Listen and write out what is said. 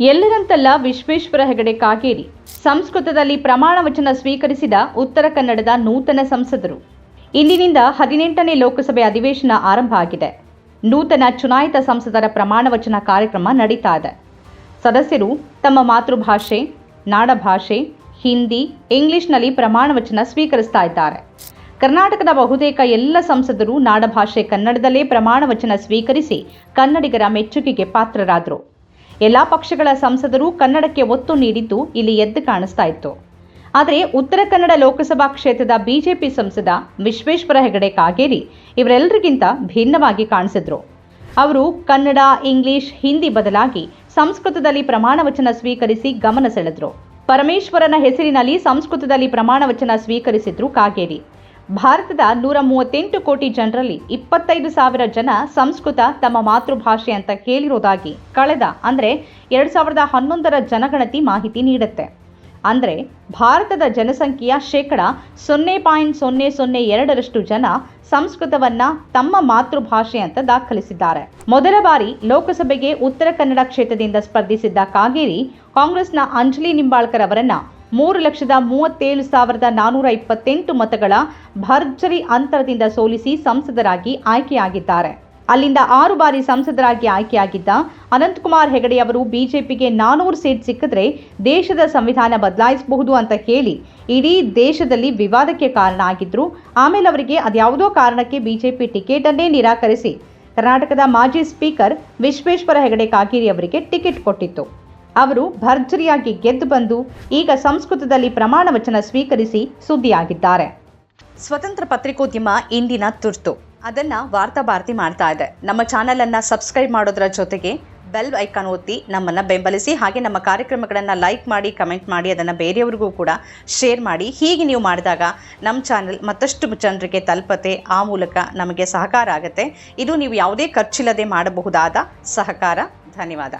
ಎಲ್ಲರಂತಲ್ಲ ವಿಶ್ವೇಶ್ವರ ಹೆಗಡೆ ಕಾಗೇರಿ. ಸಂಸ್ಕೃತದಲ್ಲಿ ಪ್ರಮಾಣ ವಚನ ಸ್ವೀಕರಿಸಿದ ಉತ್ತರ ಕನ್ನಡದ ನೂತನ ಸಂಸದರು. ಇಂದಿನಿಂದ ಹದಿನೆಂಟನೇ ಲೋಕಸಭೆ ಅಧಿವೇಶನ ಆರಂಭ ಆಗಿದೆ. ನೂತನ ಚುನಾಯಿತ ಸಂಸದರ ಪ್ರಮಾಣ ವಚನ ಕಾರ್ಯಕ್ರಮ ನಡೀತಾ ಇದೆ. ಸದಸ್ಯರು ತಮ್ಮ ಮಾತೃಭಾಷೆ, ನಾಡಭಾಷೆ, ಹಿಂದಿ, ಇಂಗ್ಲಿಷ್ನಲ್ಲಿ ಪ್ರಮಾಣ ವಚನ ಸ್ವೀಕರಿಸ್ತಾ ಇದ್ದಾರೆ. ಕರ್ನಾಟಕದ ಬಹುತೇಕ ಎಲ್ಲ ಸಂಸದರು ನಾಡಭಾಷೆ ಕನ್ನಡದಲ್ಲೇ ಪ್ರಮಾಣ ವಚನ ಸ್ವೀಕರಿಸಿ ಕನ್ನಡಿಗರ ಮೆಚ್ಚುಗೆಗೆ ಪಾತ್ರರಾದರು. ಎಲ್ಲ ಪಕ್ಷಗಳ ಸಂಸದರು ಕನ್ನಡಕ್ಕೆ ಒತ್ತು ನೀಡಿದ್ದು ಇಲ್ಲಿ ಎದ್ದು ಕಾಣಿಸ್ತಾ ಇತ್ತು. ಆದರೆ ಉತ್ತರ ಕನ್ನಡ ಲೋಕಸಭಾ ಕ್ಷೇತ್ರದ ಬಿಜೆಪಿ ಸಂಸದ ವಿಶ್ವೇಶ್ವರ ಹೆಗಡೆ ಕಾಗೇರಿ ಇವರೆಲ್ಲರಿಗಿಂತ ಭಿನ್ನವಾಗಿ ಕಾಣಿಸಿದ್ರು. ಅವರು ಕನ್ನಡ, ಇಂಗ್ಲಿಷ್, ಹಿಂದಿ ಬದಲಾಗಿ ಸಂಸ್ಕೃತದಲ್ಲಿ ಪ್ರಮಾಣ ವಚನ ಸ್ವೀಕರಿಸಿ ಗಮನ ಸೆಳೆದ್ರು. ಪರಮೇಶ್ವರನ ಹೆಸರಿನಲ್ಲಿ ಸಂಸ್ಕೃತದಲ್ಲಿ ಪ್ರಮಾಣ ವಚನ ಸ್ವೀಕರಿಸಿದ್ರು ಕಾಗೇರಿ. ಭಾರತದ ನೂರ ಮೂವತ್ತೆಂಟು ಕೋಟಿ ಜನರಲ್ಲಿ ಇಪ್ಪತ್ತೈದು ಸಾವಿರ ಜನ ಸಂಸ್ಕೃತ ತಮ್ಮ ಮಾತೃಭಾಷೆ ಅಂತ ಕೇಳಿರೋದಾಗಿ ಕಳೆದ, ಅಂದರೆ ಎರಡು ಸಾವಿರದ ಹನ್ನೊಂದರ ಜನಗಣತಿ ಮಾಹಿತಿ ನೀಡುತ್ತೆ. ಅಂದರೆ ಭಾರತದ ಜನಸಂಖ್ಯೆಯ ಶೇಕಡ ಸೊನ್ನೆ ಪಾಯಿಂಟ್ ಸೊನ್ನೆ ಸೊನ್ನೆ ಎರಡರಷ್ಟು ಜನ ಸಂಸ್ಕೃತವನ್ನ ತಮ್ಮ ಮಾತೃಭಾಷೆ ಅಂತ ದಾಖಲಿಸಿದ್ದಾರೆ. ಮೊದಲ ಬಾರಿ ಲೋಕಸಭೆಗೆ ಉತ್ತರ ಕನ್ನಡ ಕ್ಷೇತ್ರದಿಂದ ಸ್ಪರ್ಧಿಸಿದ್ದ ಕಾಗೇರಿ ಕಾಂಗ್ರೆಸ್ನ ಅಂಜಲಿ ನಿಂಬಾಳ್ಕರ್ ಅವರನ್ನ ಮೂರು ಲಕ್ಷದ ಮೂವತ್ತೇಳು ಸಾವಿರದ ನಾನೂರ ಇಪ್ಪತ್ತೆಂಟು ಮತಗಳ ಭರ್ಜರಿ ಅಂತರದಿಂದ ಸೋಲಿಸಿ ಸಂಸದರಾಗಿ ಆಯ್ಕೆಯಾಗಿದ್ದಾರೆ. ಅಲ್ಲಿಂದ ಆರು ಬಾರಿ ಸಂಸದರಾಗಿ ಆಯ್ಕೆಯಾಗಿದ್ದ ಅನಂತಕುಮಾರ್ ಹೆಗಡೆ ಅವರು ಬಿಜೆಪಿಗೆ ನಾನೂರು ಸೀಟ್ ಸಿಕ್ಕಿದ್ರೆ ದೇಶದ ಸಂವಿಧಾನ ಬದಲಾಯಿಸಬಹುದು ಅಂತ ಹೇಳಿ ಇಡೀ ದೇಶದಲ್ಲಿ ವಿವಾದಕ್ಕೆ ಕಾರಣ ಆಗಿದ್ರು. ಆಮೇಲೆ ಅವರಿಗೆ ಅದ್ಯಾವುದೋ ಕಾರಣಕ್ಕೆ ಬಿಜೆಪಿ ಟಿಕೆಟನ್ನೇ ನಿರಾಕರಿಸಿ. ಕರ್ನಾಟಕದ ಮಾಜಿ ಸ್ಪೀಕರ್ ವಿಶ್ವೇಶ್ವರ ಹೆಗಡೆ ಕಾಗೇರಿ ಅವರಿಗೆ ಟಿಕೆಟ್ ಕೊಟ್ಟಿತ್ತು. ಅವರು ಭರ್ಜರಿಯಾಗಿ ಗೆದ್ದು ಬಂದು ಈಗ ಸಂಸ್ಕೃತದಲ್ಲಿ ಪ್ರಮಾಣ ವಚನ ಸ್ವೀಕರಿಸಿ ಸುದ್ದಿಯಾಗಿದ್ದಾರೆ. ಸ್ವತಂತ್ರ ಪತ್ರಿಕೋದ್ಯಮ ಇಂದಿನ ತುರ್ತು. ಅದನ್ನ ವಾರ್ತಾ ಭಾರತಿ ಮಾಡ್ತಾ ಇದೆ. ನಮ್ಮ ಚಾನೆಲ್ ಅನ್ನ ಸಬ್ಸ್ಕ್ರೈಬ್ ಮಾಡೋದ್ರ ಜೊತೆಗೆ ಬೆಲ್ ಐಕಾನ್ ಒತ್ತಿ ನಮ್ಮನ್ನ ಬೆಂಬಲಿಸಿ ಹಾಗೆ ನಮ್ಮ ಕಾರ್ಯಕ್ರಮಗಳನ್ನು ಲೈಕ್ ಮಾಡಿ ಕಮೆಂಟ್ ಮಾಡಿ, ಅದನ್ನು ಬೇರೆಯವ್ರಿಗೂ ಕೂಡ ಶೇರ್ ಮಾಡಿ. ಹೀಗೆ ನೀವು ಮಾಡಿದಾಗ ನಮ್ಮ ಚಾನೆಲ್ ಮತ್ತಷ್ಟು ಜನರಿಗೆ ತಲುಪತೆ, ಆ ಮೂಲಕ ನಮಗೆ ಸಹಕಾರ ಆಗುತ್ತೆ. ಇದು ನೀವು ಯಾವುದೇ ಖರ್ಚಿಲ್ಲದೆ ಮಾಡಬಹುದಾದ ಸಹಕಾರ. ಧನ್ಯವಾದ.